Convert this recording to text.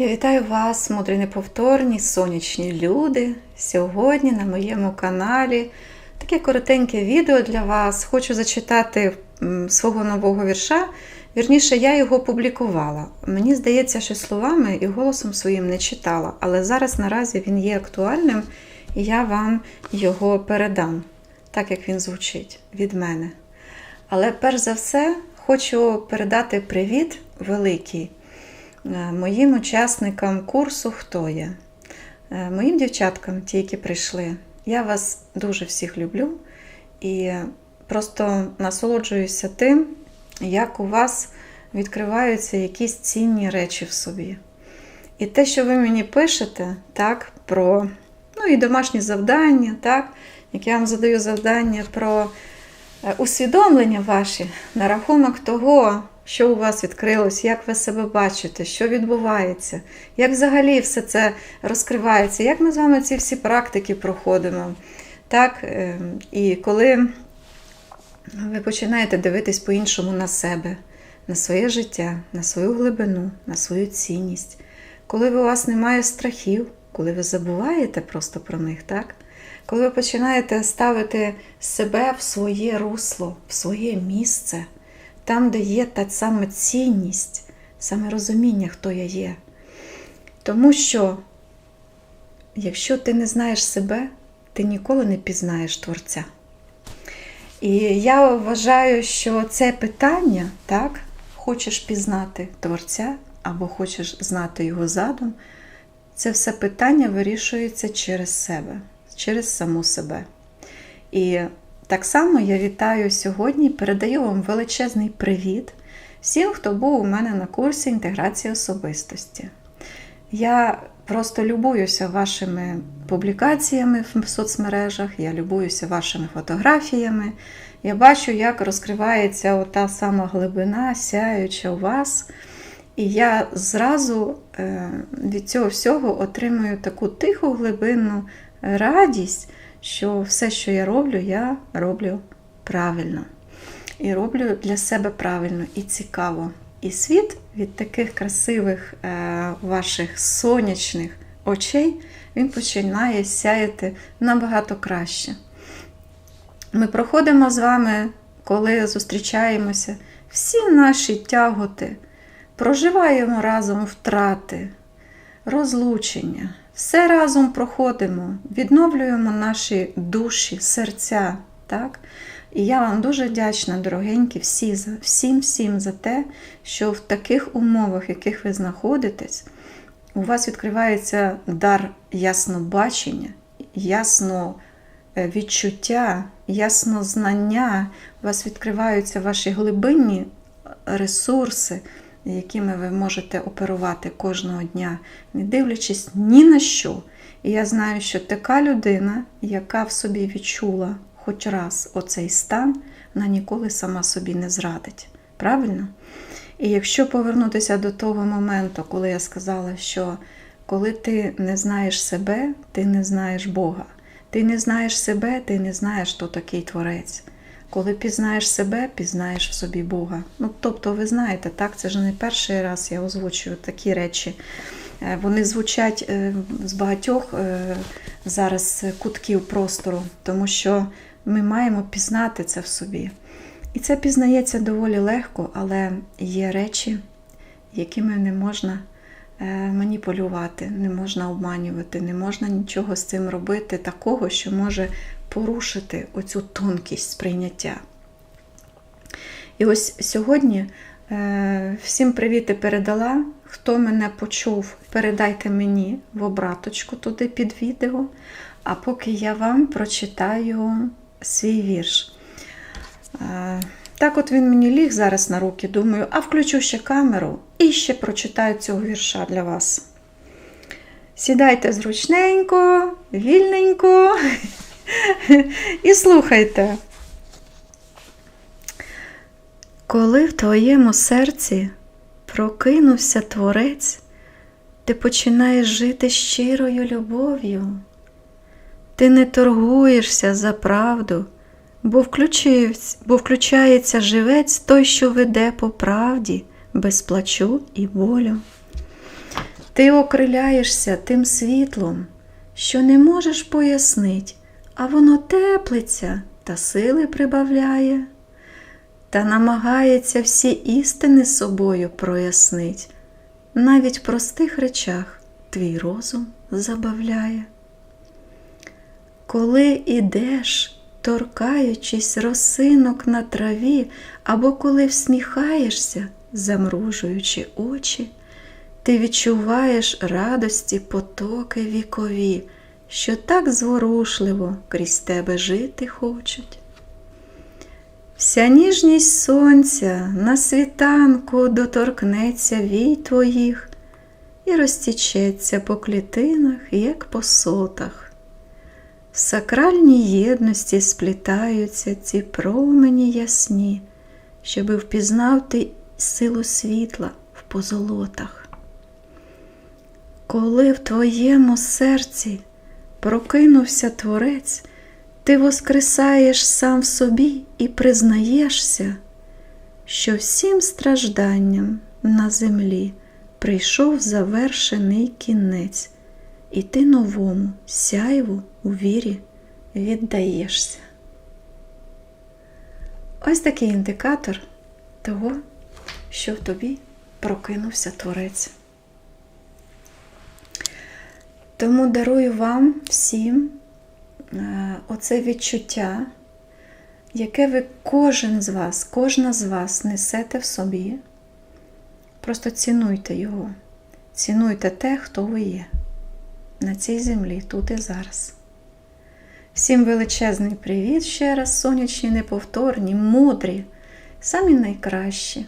Я вітаю вас, мудрі неповторні, сонячні люди. Сьогодні на моєму каналі таке коротеньке відео для вас. Хочу зачитати свого нового вірша. Вірніше, я його публікувала. Мені здається, що словами і голосом своїм не читала, але зараз наразі він є актуальним, і я вам його передам, так як він звучить від мене. Але перш за все хочу передати привіт великий моїм учасникам курсу Хто є? Е, Моїм дівчаткам, ті, які прийшли. Я вас дуже всіх люблю і просто насолоджуюся тим, як у вас відкриваються якісь цінні речі в собі. І те, що ви мені пишете, так, про ну, і домашні завдання, так, як я вам задаю завдання про е, усвідомлення ваші на рахунок того, що у вас відкрилось, як ви себе бачите, що відбувається, як взагалі все це розкривається, як ми з вами ці всі практики проходимо. Так, е, І коли ви починаєте дивитись по-іншому на себе, на своє життя, на свою глибину, на свою цінність, коли у вас немає страхів, коли ви забуваєте просто про них, так? Коли ви починаєте ставити себе в своє русло, в своє місце, там, де є та саме цінність, саме розуміння, хто я є. Тому що, якщо ти не знаєш себе, ти ніколи не пізнаєш Творця. І я вважаю, що це питання, так, хочеш пізнати Творця або хочеш знати його задум, це все питання вирішується через себе, через саму себе. І так само я вітаю сьогодні, передаю вам величезний привіт всім, хто був у мене на курсі інтеграції особистості. Я просто любуюся вашими публікаціями в соцмережах, я любуюся вашими фотографіями. Я бачу, як розкривається ота сама глибина, сяюча у вас. І я зразу е, від цього всього отримую таку тиху глибинну радість, що все, що я роблю, я роблю правильно. І роблю для себе правильно і цікаво. І світ від таких красивих е, ваших сонячних очей він починає сяяти набагато краще. Ми проходимо з вами, коли зустрічаємося, всі наші тяготи, проживаємо разом втрати, розлучення, все разом проходимо, відновлюємо наші душі, серця. так? І я вам дуже вдячна, дорогенькі, всі, всім всім за те, що в таких умовах, в яких ви знаходитесь, у вас відкривається дар яснобачення, ясно відчуття, яснознання, у вас відкриваються ваші глибинні ресурси, якими ви можете оперувати кожного дня, не дивлячись ні на що. І я знаю, що така людина, яка в собі відчула хоч раз оцей стан, вона ніколи сама собі не зрадить. Правильно? І якщо повернутися до того моменту, коли я сказала, що коли ти не знаєш себе, ти не знаєш Бога. Ти не знаєш себе, ти не знаєш, хто такий творець. Коли пізнаєш себе, пізнаєш в собі Бога. Ну, тобто, ви знаєте, так, це ж не перший раз я озвучую такі речі. Вони звучать з багатьох зараз кутків простору, тому що ми маємо пізнати це в собі. І це пізнається доволі легко, але є речі, якими не можна маніпулювати, не можна обманювати, не можна нічого з цим робити такого, що може порушити оцю тонкість сприйняття. І ось сьогодні всім привіти передала. Хто мене почув, передайте мені в обраточку туди під відео. А поки я вам прочитаю свій вірш. Так от він мені ліг зараз на руки, думаю, а включу ще камеру і ще прочитаю цього вірша для вас. Сідайте зручненько, вільненько і слухайте. Коли в твоєму серці прокинувся творець, ти починаєш жити щирою любов'ю. Ти не торгуєшся за правду, бо, бо включається живець той, що веде по правді, без плачу і болю. Ти окриляєшся тим світлом, що не можеш пояснить, а воно теплиться та сили прибавляє, та намагається всі істини собою прояснить, навіть в простих речах твій розум забавляє. Коли ідеш, торкаючись росинок на траві, або коли всміхаєшся, замружуючи очі, ти відчуваєш радості потоки вікові, що так зворушливо крізь тебе жити хочуть. Вся ніжність сонця на світанку доторкнеться вій твоїх і розтічеться по клітинах, як по сотах. В сакральній єдності сплітаються ці промені ясні, щоби впізнав ти силу світла в позолотах. Коли в твоєму серці прокинувся Творець, ти воскресаєш сам в собі і признаєшся, що всім стражданням на землі прийшов завершений кінець, і ти новому сяйву у вірі віддаєшся. Ось такий індикатор того, що в тобі прокинувся Творець. Тому дарую вам всім е, оце відчуття, яке ви кожен з вас, кожна з вас несете в собі. Просто цінуйте його, цінуйте те, хто ви є на цій землі, тут і зараз. Всім величезний привіт ще раз, сонячні, неповторні, мудрі, самі найкращі.